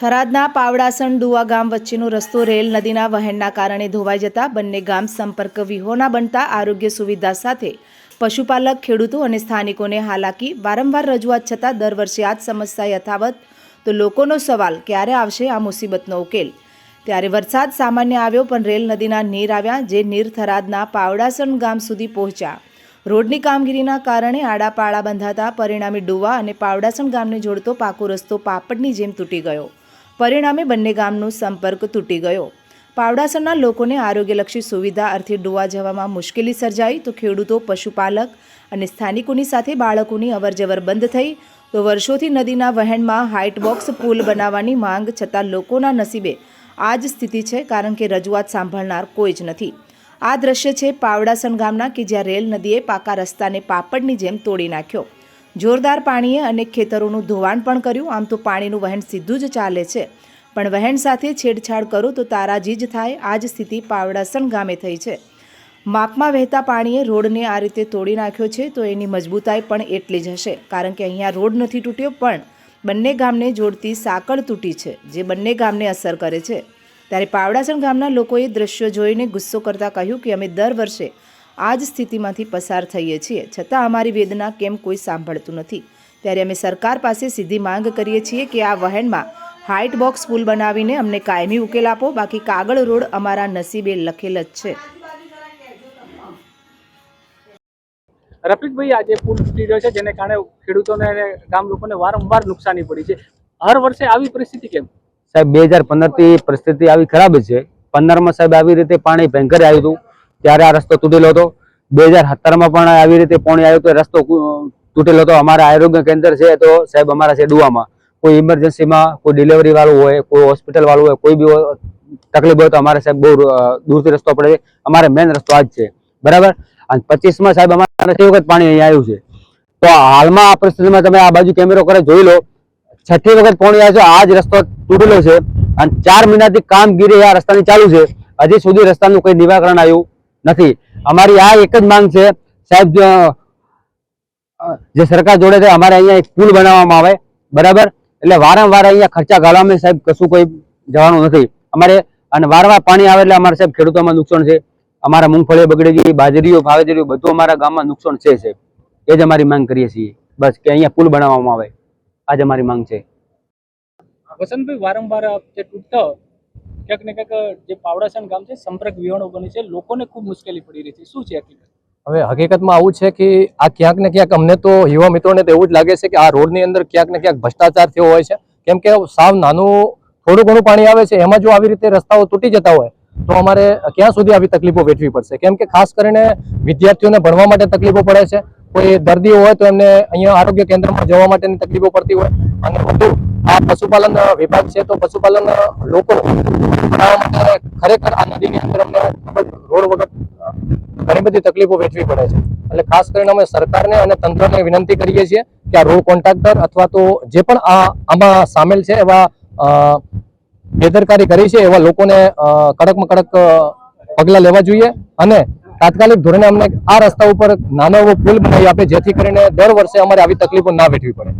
થરાદના પાવડાસણ દુવા ગામ વચ્ચેનો રસ્તો રેલ નદીના વહેણના કારણે ધોવાઈ જતા બંને ગામ સંપર્ક વિહોણા બનતા આરોગ્ય સુવિધા સાથે પશુપાલક, ખેડૂતો અને સ્થાનિકોને હાલાકી વારંવાર રજૂઆત છતાં દર વર્ષે આ જ સમસ્યા યથાવત. તો લોકોનો સવાલ, ક્યારે આવશે આ મુસીબતનો ઉકેલ? ત્યારે વરસાદ સામાન્ય આવ્યો પણ રેલ નદીના નીર આવ્યા જે નીર થરાદના પાવડાસણ ગામ સુધી પહોંચ્યા. રોડની કામગીરીના કારણે આડાપાળા બંધાતા પરિણામે ડુવા અને પાવડાસણ ગામને જોડતો પાકો રસ્તો પાપડની જેમ તૂટી ગયો. પરિણામે બંને ગામનો સંપર્ક તૂટી ગયો. પાવડાસરના લોકોને આરોગ્યલક્ષી સુવિધા અર્થે ડોવા જવામાં મુશ્કેલી સર્જાઈ તો ખેડૂતો, પશુપાલક અને સ્થાનિકોની સાથે બાળકોની અવરજવર બંધ થઈ તો વર્ષોથી નદીના વહેણમાં હાઇટ બોક્સ પુલ બનાવવાની માંગ છતાં લોકોના નસીબે આ જ સ્થિતિ છે કારણ કે રજૂઆત સાંભળનાર કોઈ જ નથી. આ દ્રશ્ય છે પાવડાસન ગામના કે જ્યાં રેલ નદીએ પાકા રસ્તાને પાપડની જેમ તોડી નાખ્યો. જોરદાર પાણીએ અનેક ખેતરોનું ધોવાણ પણ કર્યું. આમ તો પાણીનું વહેણ સીધું જ ચાલે છે. પણ વહેણ સાથે છેડછાડ કરો તો તારાજી જ થાય. આ જ સ્થિતિ પાવડાસણ ગામે થઈ છે. માપમાં વહેતા પાણીએ રોડને આ રીતે તોડી નાખ્યો છે તો એની મજબૂતાઈ પણ એટલી જ હશે. કારણ કે અહીંયા રોડ નથી તૂટ્યો, પણ બંને ગામને જોડતી સાંકળ તૂટી છે, જે બંને ગામને અસર કરે છે. ત્યારે પાવડાસણ ગામના લોકોએ દ્રશ્યો જોઈને ગુસ્સો કરતાં કહ્યું કે અમે દર વર્ષે આ જ સ્થિતિમાંથી પસાર થઈએ છીએ. છતાં અમારી વેદના કેમ કોઈ સાંભળતું નથી? ત્યારે અમે સરકાર પાસે સીધી માંગ કરીએ છીએ કે આ વહેણમાં હાઇટ બોક્સ પુલ બનાવીને અમને કાયમી ઉકેલ આપો. બાકી કાગળ રોડ અમારા નસીબે લખેલ જ છે. રફીકભાઈ આજે પુલ તૂટી રહ્યો છે જેને કારણે ખેડૂતોને અને ગામ લોકોને વારંવાર નુકસાની પડી છે. હર વર્ષે આવી પરિસ્થિતિ કેમ? સાહેબ બે હજાર પંદરથી પરિસ્થિતિ આવી ખરાબ છે. પંદરમાં સાહેબ આવી રીતે પાણી ભયંકર આવ્યું હતું. ત્યારે આ રસ્તો તૂટેલો હતો. બે હજાર સત્તરમાં પણ આવી રીતે પાણી આવ્યું તો રસ્તો તૂટેલો હતો. અમારા આરોગ્ય કેન્દ્ર છે તો સાહેબ અમારા છે ડુવામાં કોઈ ઇમરજન્સીમાં કોઈ ડિલિવરી વાળું હોય, કોઈ હોસ્પિટલ વાળું હોય, કોઈ બી તકલીફ હોય તો અમારે સાહેબ બહુ દૂરથી રસ્તો પડે છે. અમારે મેઇન રસ્તો આ જ છે. બરાબર? અને પચીસમાં સાહેબ અમારે છ વખત પાણી અહીંયા આવ્યું છે. તો હાલમાં આ પરિસ્થિતિમાં તમે આ બાજુ કેમેરો કરે જોઈ લો. છઠ્ઠી વખત પાણી આવ્યો છે. આ જ રસ્તો તૂટેલો છે. અને ચાર મહિનાથી કામગીરી આ રસ્તાની ચાલુ છે. હજી સુધી રસ્તાનું કોઈ નિરાકરણ આવ્યું નથી. અમારી આ એક જ માંગ છે, સાહેબ, જે સરકાર જોડે છે, અમારે અહીંયા એક પુલ બનાવવામાં આવે. બરાબર? એટલે વારંવાર અહીંયા ખર્ચા ગાળવામાં સાહેબ કશું કોઈ જવાનું નથી. અમારે, અને વારંવાર પાણી આવે એટલે અમારે સાહેબ ખેડૂતોમાં નુકસાન છે. અમારા મૂંગફળીઓ બગડી ગઈ બાજરીઓ ભાવેજરીઓ બધું અમારા ગામમાં નુકસાન છે સાહેબ. એ જ અમારી માંગ કરીએ છીએ. બસ કે અહીંયા પુલ બનાવવામાં આવે. આ જ અમારી માંગ છે. વસંતભાઈ, વારંવાર જે તૂટતો ક્યાંક ને ક્યાંક જે પાવડાસણ ગામ છે, સંપર્ક વિહોણો બની છે. લોકોને ખૂબ મુશ્કેલી પડી રહી છે. શું છે હકીકત? હવે હકીકતમાં આવું છે કે આ ક્યાંક ને ક્યાંક અમને તો યુવા મિત્રોને તો એવું જ લાગે છે કે આ રોડની અંદર ક્યાંક ને ક્યાંક ભ્રષ્ટાચાર થયો હોય છે. કેમ કે સાવ નાનું, થોડું ઘણું પાણી આવે છે, એમાં જો આવી રીતે રસ્તાઓ તૂટી જતા હોય, તો અમારે ક્યાં સુધી આવી તકલીફો વેઠવી પડશે? કેમ કે ખાસ કરીને વિદ્યાર્થીઓને ભણવા માટે તકલીફો પડે છે. કોઈ દર્દીઓ હોય તો એમને અહીંયા આરોગ્ય કેન્દ્રમાં જવા માટેની તકલીફો પડતી હોય. અને વધુ આ પશુપાલન વિભાગ છે તો પશુપાલન લોકો ખરેખર આ નદીની અંદર અમને રોડ વગર ઘણી બધી તકલીફો વેઠવી પડે છે. એટલે ખાસ કરીને અમે સરકારને અને તંત્રને વિનંતી કરીએ છીએ કે આ રોડ કોન્ટ્રાક્ટર અથવા તો જે પણ આ, આમાં સામેલ છે એવા બેદરકારી કરી છે એવા લોકોને કડકમાં કડક પગલાં લેવા જોઈએ અને તાત્કાલિક ધોરણે અમને આ રસ્તા ઉપર નાનો એવો પુલ બનાવી આપે જેથી કરીને દર વર્ષે અમારે આવી તકલીફો ના વેઠવી પડે.